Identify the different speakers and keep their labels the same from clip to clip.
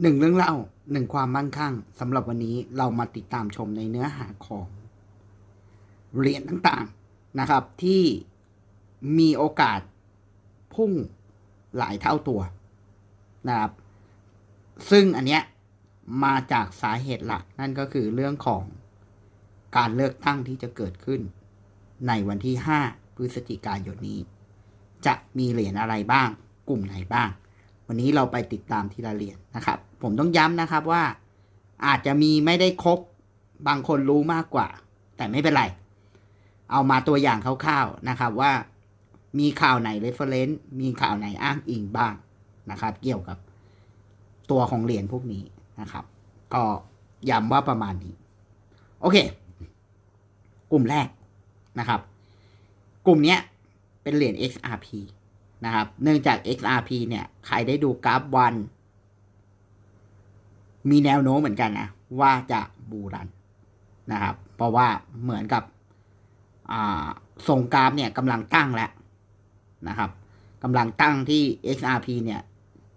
Speaker 1: หนึ่งเรื่องเล่าหนึ่งความมั่งคั่งสำหรับวันนี้เรามาติดตามชมในเนื้อหาของเหรียญต่างๆนะครับ ที่มีโอกาสพุ่งหลายเท่าตัวนะครับ ซึ่งอันเนี้ยมาจากสาเหตุหลักนั่นก็คือเรื่องของการเลือกตั้งที่จะเกิดขึ้น ในวันที่ 5 พฤศจิกายนนี้ จะมีเหรียญอะไรบ้าง กลุ่มไหนบ้าง วันนี้เราไปติดตามทีละเหรียญนะครับ ผมต้องย้ำนะครับว่าอาจจะมีไม่ได้ครบบางคนรู้มากกว่า แต่ไม่เป็นไร เอามาตัวอย่างคร่าวๆนะครับว่ามีข่าวไหน reference มีข่าวไหนอ้างอิงบ้างนะครับ เกี่ยวกับตัวของเหรียญพวกนี้นะครับ ก็ย้ำว่าประมาณนี้ โอเค กลุ่มแรกนะครับ กลุ่มเนี้ยเป็นเหรียญ XRP นะครับ เนื่องจาก XRP เนี่ย ใครได้ดูกราฟวัน มีแนวโน้มเหมือนกันนะ ว่าจะบูรันนะครับ เพราะว่าเหมือนกับทรงกราฟเนี่ยกำลังตั้งแล้วนะครับกำลังตั้งที่ XRP เนี่ย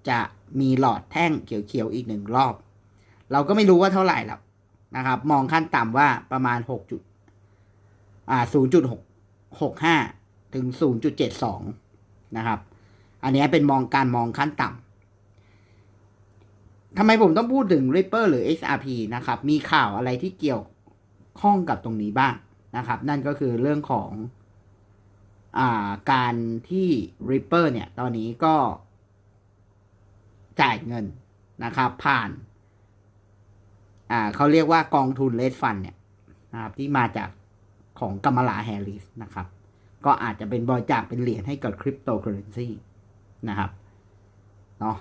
Speaker 1: จะมีหลอดแท่งเขียวๆอีกหนึ่งรอบ เราก็ไม่รู้ว่าเท่าไหร่หรอกนะครับ มองขั้นต่ำว่าประมาณหกจุดอ่าศูนย์จุดหกหกห้าถึงศู นะครับ อันนี้เป็นมองการมองขั้นต่ำทำไมผมต้องพูดถึง Ripper หรือ XRP นะครับ มีข่าวอะไรที่เกี่ยวข้องกับตรงนี้บ้างนะครับ นั่นก็คือเรื่องของอาการที่ Ripper เนี่ย ตอนนี้ก็จ่ายเงินนะครับ ผ่านอ่าเขาเรียกว่ากองทุนเลดฟันเนี่ยนะครับที่มาจากของกัมลาแฮร์ริสนะครับ ก็อาจจะเป็นบริจาคเป็นเหรียญให้กับคริปโตเคอเรนซีนะครับเนาะ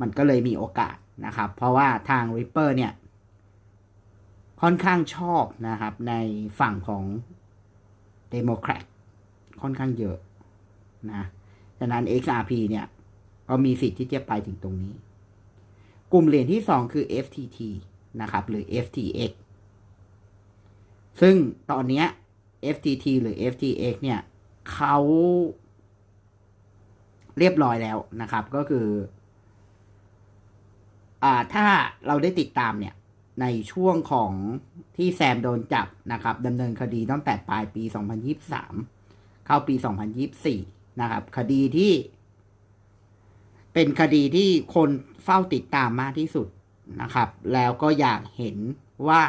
Speaker 1: มันก็เลยมีโอกาสนะครับ เพราะว่าทาง Ripper เนี่ย ค่อนข้างชอบนะครับ ในฝั่งของเดโมแครตค่อนข้างเยอะนะฉะนั้น XRP เนี่ย ก็มีสิทธิ์ที่จะไปถึงตรงนี้ กลุ่มเหรียญที่สองคือ FTT นะครับ หรือ FTX ซึ่งตอนนี้ FTT หรือ FTX เนี่ย เขาเรียบร้อยแล้วนะครับ ก็คืออ่าถ้าเราได้ติดตามเนี่ย ในช่วงของที่แซมโดนจับนะครับดำเนินคดีตั้งแต่ปลายปี 2023 เข้าปี 2024 นะครับ คดีที่เป็นคดีที่คนเฝ้าติดตามมากที่สุดนะครับ แล้วก็อยากเห็นว่า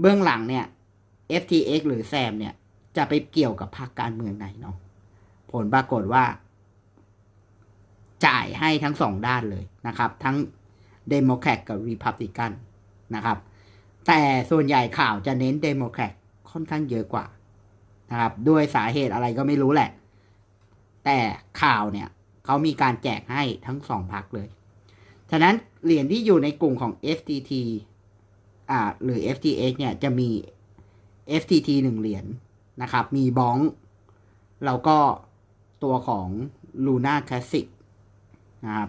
Speaker 1: เบื้องหลังเนี่ย FTX หรือแซมเนี่ย จะไปเกี่ยวกับพรรคการเมืองไหนเนาะผลปรากฏว่า จ่ายให้ทั้งสองด้านเลยนะครับ ทั้งเดโมแครตกับรีพับลิกันนะครับ แต่ส่วนใหญ่ข่าวจะเน้นเดโมแครตค่อนข้างเยอะกว่านะครับด้วยสาเหตุอะไรก็ไม่รู้แหละ แต่ข่าวเนี่ยเขามีการแจกให้ทั้งสองพักเลย ฉะนั้นเหรียญที่อยู่ในกลุ่มของ FTT อ่าหรือ FTX เนี่ยจะมี FTT หนึ่งเหรียญ นะครับ มีบองแล้วก็ตัวของ Luna Classic นะครับ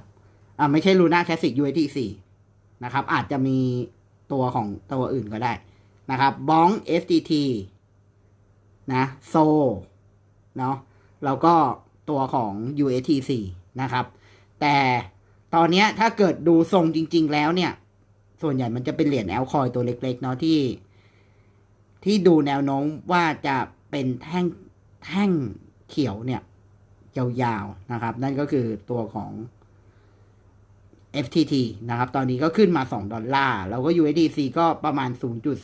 Speaker 1: อ่าไม่ใช่ Luna Classic USDC นะครับ อาจจะมีตัวของตัวอื่นก็ได้นะครับบอง FTT นะโซเนาะแล้วก็ตัวของ USTC นะครับ แต่ตอนนี้ถ้าเกิดดูทรงจริง ๆ แล้วเนี่ย ส่วนใหญ่มันจะเป็นเหรียญแอลคอยตัวเล็ก ๆ เนาะที่ ที่ดูแนวโน้มว่าจะ เป็นแท่งแท่งเขียวเนี่ยยาวๆนะครับ นั่นก็คือตัวของ FTT นะครับ ตอนนี้ก็ขึ้นมา 2 ดอลลาร์ แล้วก็ USDC ก็ประมาณ 0. 0.21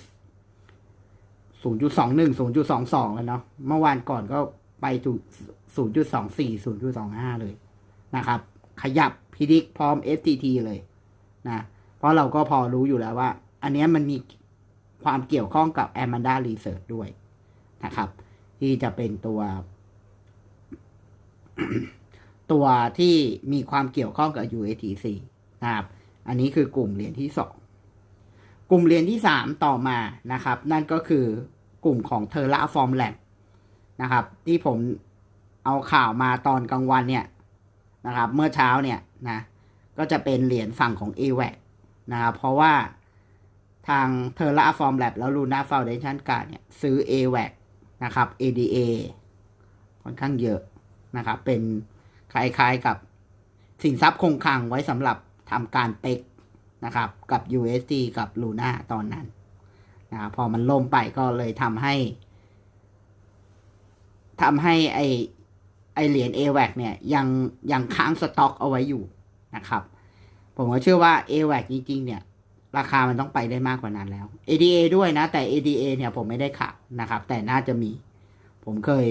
Speaker 1: 0.22 แล้วเนาะ เมื่อวานก่อนก็ไปถึง0.24 0.25 เลยนะครับ ขยับพิดิกพร้อม FTT เลยนะ เพราะเราก็พอรู้อยู่แล้วว่า อันนี้มันมีความเกี่ยวข้องกับ Amanda Research ด้วยนะครับ ที่จะเป็นตัว ตัวที่มีความเกี่ยวข้องกับ UATC นะครับ อันนี้คือกลุ่มเหรียญที่สองกลุ่มเหรียญที่สามต่อมานะครับ นั่นก็คือกลุ่มของ Terra Form Lab นะครับ ที่ผมเอาข่าวมาตอนกลางวันเนี่ยนะครับ เมื่อเช้าเนี่ยนะก็จะเป็นเหรียญฝั่งของ a w a c นะครับเพราะว่าทาง Terra Form Lab แล้ว Luna Foundation Card เนี่ย ซื้อ a w a c นะครับ ADA ค่อนข้างเยอะนะครับ เป็นคล้ายๆกับสินทรัพย์คงคลังไว้สำหรับทำการเต็กนะครับ กับ USD กับ Luna ตอนนั้นนะครับพอมันล่มไปก็เลยทำให้ทำให้ไอไอเหรียญ AVAC เนี่ยยังยังค้างสต็อกเอาไว้อยู่นะครับ ผมก็เชื่อว่า AVAC จริงๆเนี่ย ราคามันต้องไปได้มากกว่านั้นแล้ว ADA ด้วยนะ แต่ ADA เนี่ยผมไม่ได้ข่าวนะครับ แต่น่าจะมี ผมเคย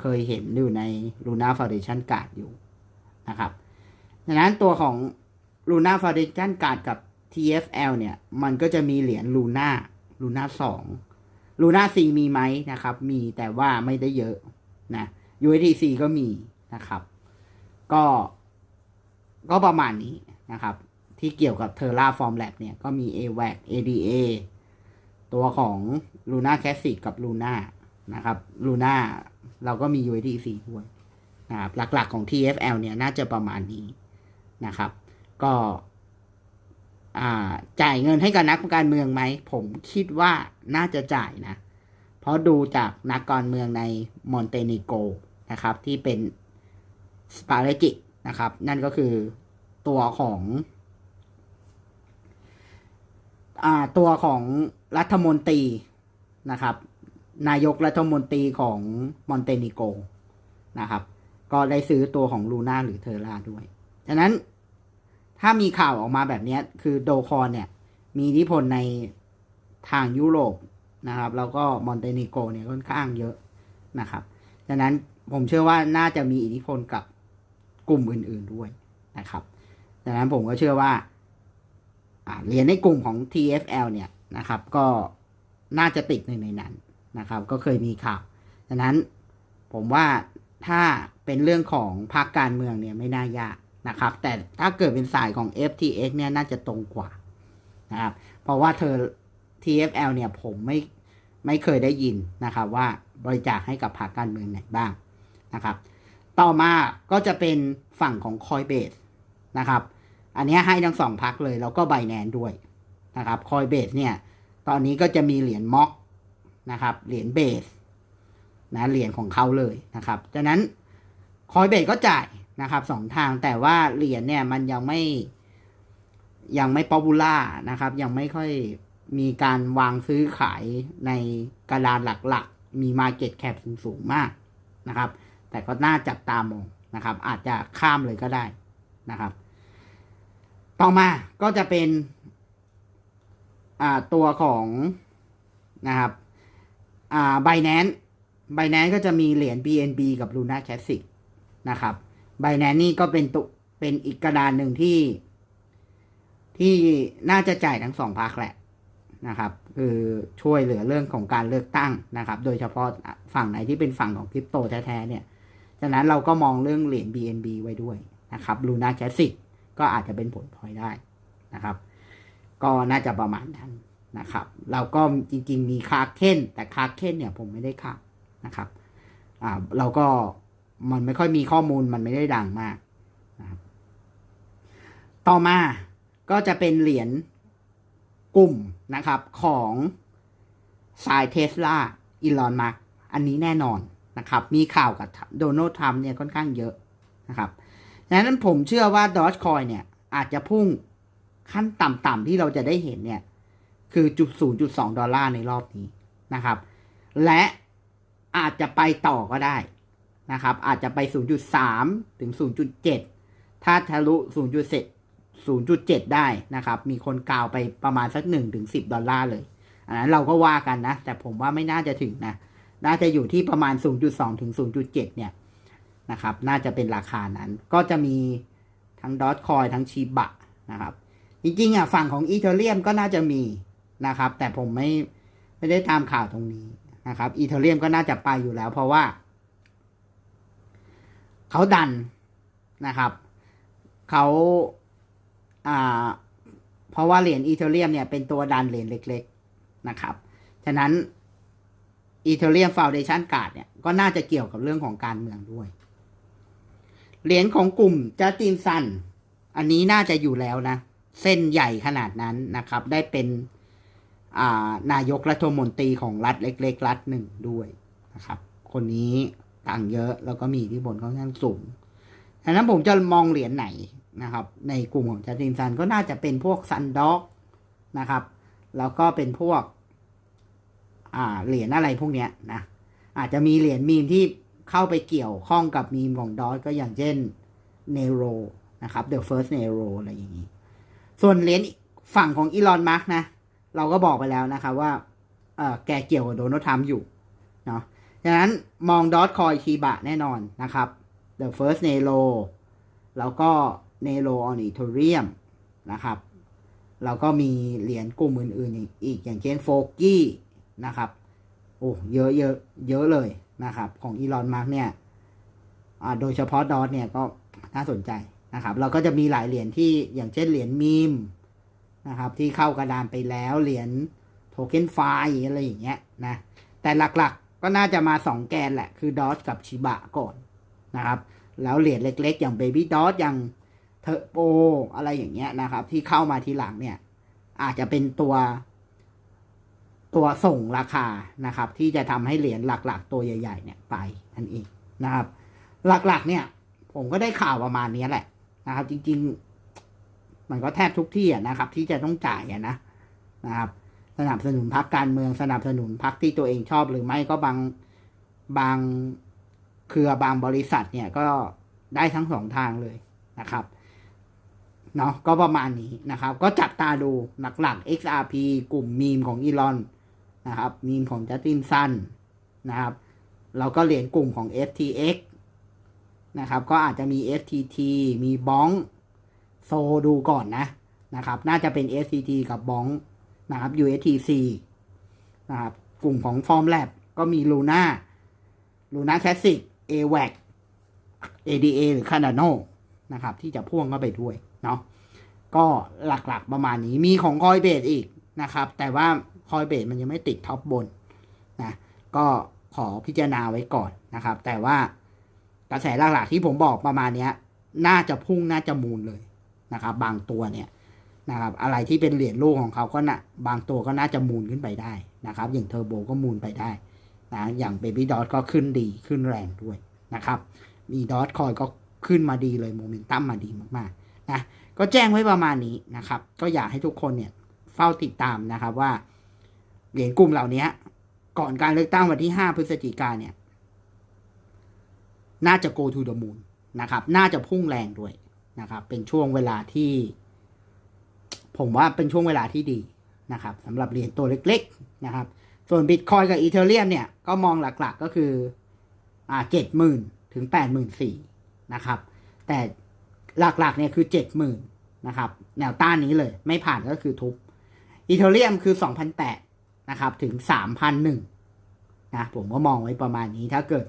Speaker 1: เคยเห็นอยู่ใน Luna Foundation Card อยู่นะครับดังนั้นตัวของ Luna Foundation Card กับ TFL เนี่ย มันก็จะมีเหรียญ Luna Luna 2 Luna C มีไหมนะครับ มีแต่ว่าไม่ได้เยอะนะ USDC ก็มีนะครับ ก็ก็ประมาณนี้นะครับ ที่เกี่ยวกับ Terraform Lab เนี่ย ก็มี AVAC ADA ตัวของ Luna Classic กับ Luna นะครับ Luna เราก็มี USDC ด้วยนะครับหลักๆของ TFL เนี่ย น่าจะประมาณนี้นะครับ ก็อ่าจ่ายเงินให้กับนักการเมืองไหม ผมคิดว่าน่าจะจ่ายนะ เพราะดูจากนักการเมืองในมอนเตเนโกนะครับ ที่เป็นสปาเรจิกนะครับ นั่นก็คือตัวของ ตัวของรัฐมนตรีนะครับ นายกรัฐมนตรีของมอนเตเนโกนะครับ ก็ได้ซื้อตัวของลูน่าหรือเทอร่าด้วยฉะนั้นถ้ามีข่าวออกมาแบบนี้คือโดคอนเนี่ย มีอิทธิพลในทางยุโรปนะครับ แล้วก็มอนเตเนโกเนี่ยค่อนข้างเยอะนะครับฉะนั้นผมเชื่อว่าน่าจะมีอิทธิพลกับกลุ่มอื่น ๆด้วยนะครับดังนั้นผมก็เชื่อว่าอ่า เหรียญในกลุ่มของ TFL เนี่ยนะครับ ก็น่าจะติดหนึ่งในนั้นนะครับ ก็เคยมีข่าวดังนั้นผมว่าถ้าเป็นเรื่องของพรรคการเมืองเนี่ยไม่น่ายากนะครับ แต่ถ้าเกิดเป็นสายของ FTX เนี่ยน่าจะตรงกว่านะครับ เพราะว่าเธอ TFL เนี่ยผมไม่ไม่เคยได้ยินนะครับ ว่าบริจาคให้กับพรรคการเมืองไหนบ้างนะครับ ต่อมาก็จะเป็นฝั่งของ Coinbase นะครับ อันนี้ให้ทั้งสองพักเลยแล้วก็ b บแนนด้วยนะครับ Coinbase เนี่ย ตอนนี้ก็จะมีเหรียญม็อกนะครับ เหรียญเบสนะเหรียญของเขาเลยนะครับจากนั้น Coinbase ก็จ่ายนะครับสองทางแต่ว่าเหรียญเนี่ยมันยังไม่ยังไม่ป๊อปปูล่านะครับ ยังไม่ค่อยมีการวางซื้อขายในกระดานหลักๆ มี Market Cap สูงๆมากนะครับ แต่ก็น่าจับตามองนะครับ อาจจะข้ามเลยก็ได้นะครับ ต่อมาก็จะเป็นตัวของนะครับอ่า Binance Binance ก็จะมีเหรียญ BNB กับ Luna Classic นะครับ Binance นี่ก็เป็นตุเป็นอีกกระดานหนึ่งที่ ที่น่าจะจ่ายทั้งสองพักแหละนะครับ คือช่วยเหลือเรื่องของการเลือกตั้งนะครับ โดยเฉพาะฝั่งไหนที่เป็นฝั่งของคริปโตแท้ๆเนี่ย ฉะนั้นเราก็มองเรื่องเหรียญ BNB ไว้ด้วยนะครับ Luna Classic ก็อาจจะเป็นผลพลอยได้นะครับ ก็น่าจะประมาณนั้นนะครับ เราก็จริง ๆ มีคาเค้นแต่คาเค้นเนี่ยผมไม่ได้ข่าวนะครับอ่าเราก็มันไม่ค่อยมีข้อมูลมันไม่ได้ดังมากนะครับต่อมาก็จะเป็นเหรียญกลุ่มนะครับของสายเทสลาอีลอนมาร์กอันนี้แน่นอนนะครับ มีข่าวกับโดนัลด์ทรัมป์เนี่ยค่อนข้างเยอะนะครับ ดังนั้นผมเชื่อว่าดอ g คอยเนี่ย อาจจะพุ่งขั้นต่ำๆที่เราจะได้เห็นเนี่ย คือจุด0.2ดอลลาร์ในรอบนี้นะครับ และอาจจะไปต่อก็ได้นะครับ อาจจะไป 0.3 ถึง 0.7 ถ้าทะลุ 0.7 0.7 ได้นะครับ มีคนกล่าวไปประมาณสัก1ถึง10 ดอลลาร์เลย อันนั้นเราก็ว่ากันนะ แต่ผมว่าไม่น่าจะถึงนะ น่าจะอยู่ที่ประมาณ 0.2 ถึง 0.7 เนี่ย นะครับ น่าจะเป็นราคานั้น ก็จะมีทั้งดอทคอยทั้งชีบะนะครับ จริงๆอะฝั่งของอีเทเรียมก็น่าจะมีนะครับ แต่ผมไม่ไม่ได้ตามข่าวตรงนี้นะครับอีเทเรียมก็น่าจะไปอยู่แล้ว เพราะว่า เขาดันนะครับเขาอ่าเพราะว่าเหรียญอีเทเรียมเนี่ยเป็นตัวดันเหรียญเล็ก ๆนะครับ ฉะนั้นอีเทเรียมฟาวเดชันการ์ดเนี่ยก็น่าจะเกี่ยวกับเรื่องของการเมืองด้วย เหรียญของกลุ่มจัสตินซัน อันนี้น่าจะอยู่แล้วนะ เส้นใหญ่ขนาดนั้นนะครับ ได้เป็นานายกรัฐมนตรีของรัฐเล็ก ๆ รัฐหนึ่งด้วยนะครับ คนนี้ต่างเยอะแล้วก็มีอิที่บนค่อนข้างสูงดังนั้นผมจะมองเหรียญไหนนะครับ ในกลุ่มของจัสตินซันก็น่าจะเป็นพวกซันด็อกนะครับ แล้วก็เป็นพวก อ่าเหรียญอะไรพวกเนี้ยนะอาจจะมีเหรียญมีมที่ เข้าไปเกี่ยวข้องกับมีมของดอทก็อย่างเช่นเนโรนะครับ The First Nero อะไรอย่างนี้ ส่วนเหรียญฝั่งของอีลอนมาร์กนะ เราก็บอกไปแล้วนะครับว่าเออแกเกี่ยวกับโดนัลด์ทรัมป์อยู่เนาะฉะนั้นมองดอทคอยคีบะแน่นอนนะครับ The First Nero แล้วก็ Nero on Ethereum นะครับ แล้วก็มีเหรียญกลุ่มอื่นๆอีกอย่างเช่นโฟกี้นะครับ โอ้เยอะเยอะเยอะเลย นะครับ ของอีลอนมาร์กเนี่ยอ่าโดยเฉพาะดอทเนี่ยก็น่าสนใจนะครับ เราก็จะมีหลายเหรียญที่อย่างเช่นเหรียญมีมนะครับ ที่เข้ากระดานไปแล้วเหรียญโทเค็นไฟอะไรอย่างเงี้ยนะแต่หลักๆก็น่าจะมาสองแกนแหละ คือดอทกับชิบะก่อนนะครับ แล้วเหรียญเล็กๆ อย่างเบบี้ดอทอย่างเทอร์โปอะไรอย่างเงี้ยนะครับ ที่เข้ามาทีหลังเนี่ย อาจจะเป็นตัว ตัวส่งราคานะครับ ที่จะทำให้เหรียญหลักๆ ตัวใหญ่ๆเนี่ยไปนั่นเองนะครับ หลักๆ เนี่ย ผมก็ได้ข่าวประมาณนี้แหละนะครับ จริง ๆ มันก็แทบทุกที่นะครับ ที่จะต้องจ่ายนะนะครับ สนับสนุนพรรคการเมืองสนับสนุนพรรคที่ตัวเองชอบหรือไม่ก็บางบางเครือบางบริษัทเนี่ยก็ได้ทั้งสองทางเลยนะครับเนาะก็ประมาณนี้นะครับ ก็จับตาดูหลักๆ XRP กลุ่มมีมของอีลอน นะครับมีมของจัสตินซันนะครับเราก็เหรียญกลุ่มของ FTX นะครับ ก็อาจจะมี FTT มีบ้องโซดูก่อนนะนะครับ น่าจะเป็น FTT กับบ้องนะครับ USTC นะครับกลุ่มของ Form Lab ก็มี Luna Luna Classic AWAC ADA หรือ Cardano นะครับ ที่จะพ่วงเข้าไปด้วยเนาะก็หลักๆประมาณนี้มีของ Coinbase อีกนะครับ แต่ว่า Coinbase มันยังไม่ติดท็อปบนนะก็ขอพิจารณาไว้ก่อนนะครับ แต่ว่ากระแสหลักๆที่ผมบอกประมาณนี้น่าจะพุ่งน่าจะมูลเลยนะครับ บางตัวเนี่ยนะครับอะไรที่เป็นเหรียญลูกของเขาก็นะบางตัวก็น่าจะมูลขึ้นไปได้นะครับ อย่างเทอร์โบก็มูลไปได้นะอย่างเบบี้ดอทก็ขึ้นดีขึ้นแรงด้วยนะครับ มีดอทคอยก็ขึ้นมาดีเลยโมเมนตัมมาดีมากๆนะก็แจ้งไว้ประมาณนี้นะครับ ก็อยากให้ทุกคนเนี่ยเฝ้าติดตามนะครับว่า เหรียญกลุ่มเหล่านี้ก่อนการเลือกตั้งวันที่ 5 พฤศจิกาเนี่ย น่าจะ go to the moon นะครับ น่าจะพุ่งแรงด้วยนะครับ เป็นช่วงเวลาที่ ผมว่าเป็นช่วงเวลาที่ดีนะครับสำหรับเหรียญตัวเล็ก ๆ นะครับ ส่วนบิตคอยกับอีเทเรียมเนี่ย ก็มองหลักๆก็คืออ่าเจ็ดหมื่นถึงแปดหมื่นสี่นะครับ แต่หลักๆเนี่ยคือเจ็ดหมื่นนะครับ แนวต้านนี้เลย ไม่ผ่านก็คือทุบอีเทเรียมคือสองพันแปด นะครับถึงสามพันหนึ่งนะผมก็มองไว้ประมาณนี้ถ้าเกิด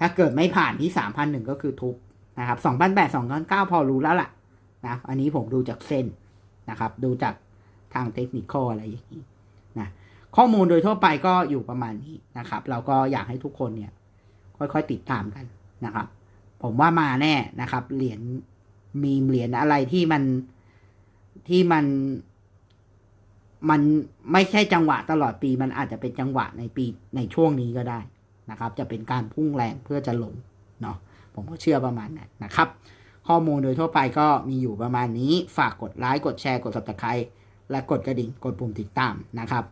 Speaker 1: ถ้าเกิดไม่ผ่านที่สามพันหนึ่งก็คือทุบนะครับสองพันแปดสองพันเก้าพอรู้แล้วล่ะนะอันนี้ผมดูจากเส้นนะครับ ดูจากทางเทคนิคอะไรอย่างนี้นะข้อมูลโดยทั่วไปก็อยู่ประมาณนี้นะครับ เราก็อยากให้ทุกคนเนี่ย ค่อยๆติดตามกันนะครับ ผมว่ามาแน่นะครับ เหรียญมีเหรียญอะไรที่มันที่มัน มันไม่ใช่จังหวะตลอดปีมันอาจจะเป็นจังหวะในปีในช่วงนี้ก็ได้นะครับ จะเป็นการพุ่งแรงเพื่อจะลงเนาะผมก็เชื่อประมาณนั้นนะครับ ข้อมูลโดยทั่วไปก็มีอยู่ประมาณนี้ฝากกดไลค์กดแชร์กด subscribe และกดกระดิ่งกดปุ่มติดตามนะครับ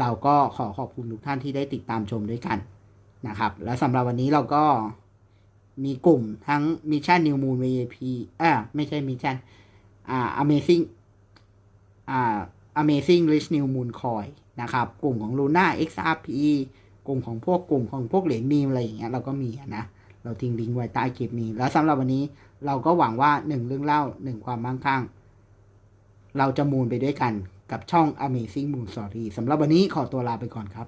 Speaker 1: เราก็ขอขอบคุณทุกท่านที่ได้ติดตามชมด้วยกันนะครับ และสำหรับวันนี้เราก็มีกลุ่มทั้ง Mission New Moon VIP อ่าไม่ใช่ Mission อ่า Amazing อ่า Amazing Rich New Moon Coin นะครับ กลุ่มของ Luna XRP กลุ่มของพวกกลุ่มของพวกเหรียญมีมอะไรอย่างเงี้ยเราก็มีนะเราทิ้งลิงก์ไว้ใต้คลิปนี้ แล้วสำหรับวันนี้เราก็หวังว่าหนึ่งเรื่องเล่าหนึ่งความมั่งคั่ง เราจะมูลไปด้วยกันกับช่อง Amazing Moon Story สำหรับวันนี้ขอตัวลาไปก่อนครับ